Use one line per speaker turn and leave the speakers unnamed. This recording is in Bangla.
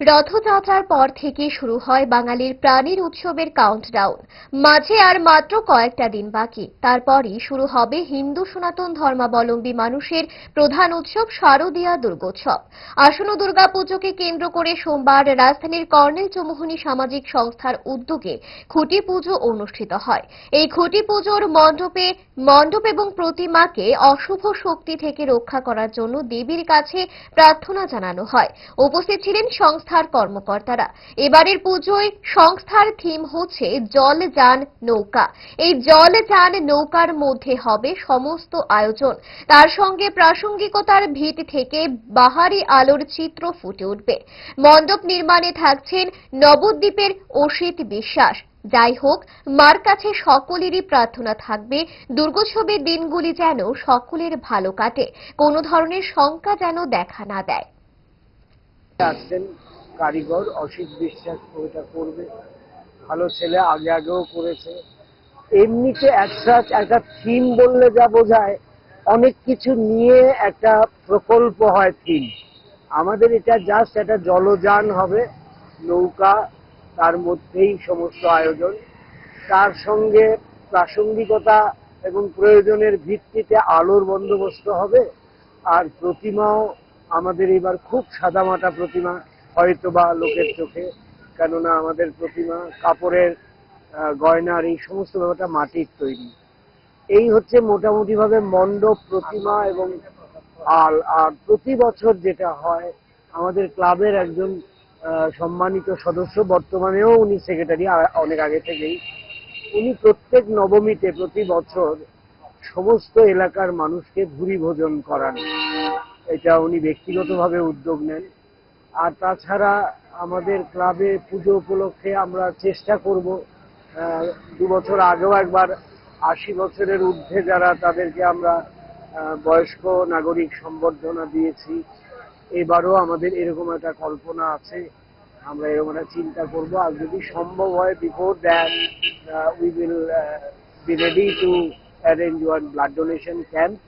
রথযাত্রার পর থেকে শুরু হয় বাঙালির প্রাণীর উৎসবের কাউন্টডাউন মাঝে আর মাত্র কয়েকটা দিন বাকি। তারপরই শুরু হবে হিন্দু সনাতন ধর্মাবলম্বী মানুষের প্রধান উৎসব শারদীয়া দুর্গোৎসব। আসন্ন দুর্গাপুজোকে কেন্দ্র করে সোমবার রাজধানীর কর্নেল চৌমুহনী সামাজিক সংস্থার উদ্যোগে খুঁটি পুজো অনুষ্ঠিত হয়। এই খুঁটি পুজোর মণ্ডপে, মণ্ডপ এবং প্রতিমাকে অশুভ শক্তি থেকে রক্ষা করার জন্য দেবীর কাছে প্রার্থনা জানানো হয়। উপস্থিত ছিলেন সংস্থার কর্মকর্তারা। এবারের পুজোয় সংস্থার থিম হচ্ছে জল যান নৌকা। এই জল যান নৌকার মধ্যে হবে সমস্ত আয়োজন। তার সঙ্গে প্রাসঙ্গিকতার ভিত থেকে বাহারি আলোর চিত্র ফুটে উঠবে। মণ্ডপ নির্মাণে থাকছেন নবদ্বীপের অসিত বিশ্বাস। যাই হোক, মার কাছে সকলেরই প্রার্থনা থাকবে, দুর্গোৎসবের দিনগুলি যেন সকলের ভালো কাটে। কোনো ধরনের শঙ্কা যেন দেখা না দেয়।
আসছেন কারিগর অসিত বিশ্বাস এটা করবে। ভালো ছেলে, আগে আগেও করেছে। এমনিতে একটা একটা থিম বললে যা বোঝায়, অনেক কিছু নিয়ে একটা প্রকল্প হয় থিম আমাদের এটা জাস্ট একটা জলযান হবে, নৌকা, তার মধ্যেই সমস্ত আয়োজন। তার সঙ্গে প্রাসঙ্গিকতা এবং প্রয়োজনের ভিত্তিতে আলোর বন্দোবস্ত হবে, আর প্রতিমাও আমাদের এবার খুব সাদামাটা প্রতিমা হয়তো বা লোকের চোখে, কেননা আমাদের প্রতিমা, কাপড়ের গয়নার এই সমস্ত ব্যাপারটা মাটির তৈরি। এই হচ্ছে মোটামুটি ভাবে মণ্ডপ, প্রতিমা এবং আল, আর প্রতি বছর যেটা হয়, আমাদের ক্লাবের একজন সম্মানিত সদস্য, বর্তমানেও উনি সেক্রেটারি অনেক আগে থেকেই, উনি প্রত্যেক নবমীতে প্রতি বছর সমস্ত এলাকার মানুষকে ভুরি ভোজন করান। এটা উনি ব্যক্তিগতভাবে উদ্যোগ নেন। আর তাছাড়া আমাদের ক্লাবে পুজো উপলক্ষে আমরা চেষ্টা করব দু বছর আগেও একবার আশি বছরের ঊর্ধ্বে যারা তাদেরকে আমরা বয়স্ক নাগরিক সম্বর্ধনা দিয়েছি, এবারও আমাদের এরকম একটা কল্পনা আছে। আমরা এরকম একটা চিন্তা করব। আর যদি সম্ভব হয় before that we will be ready to arrange one blood donation camp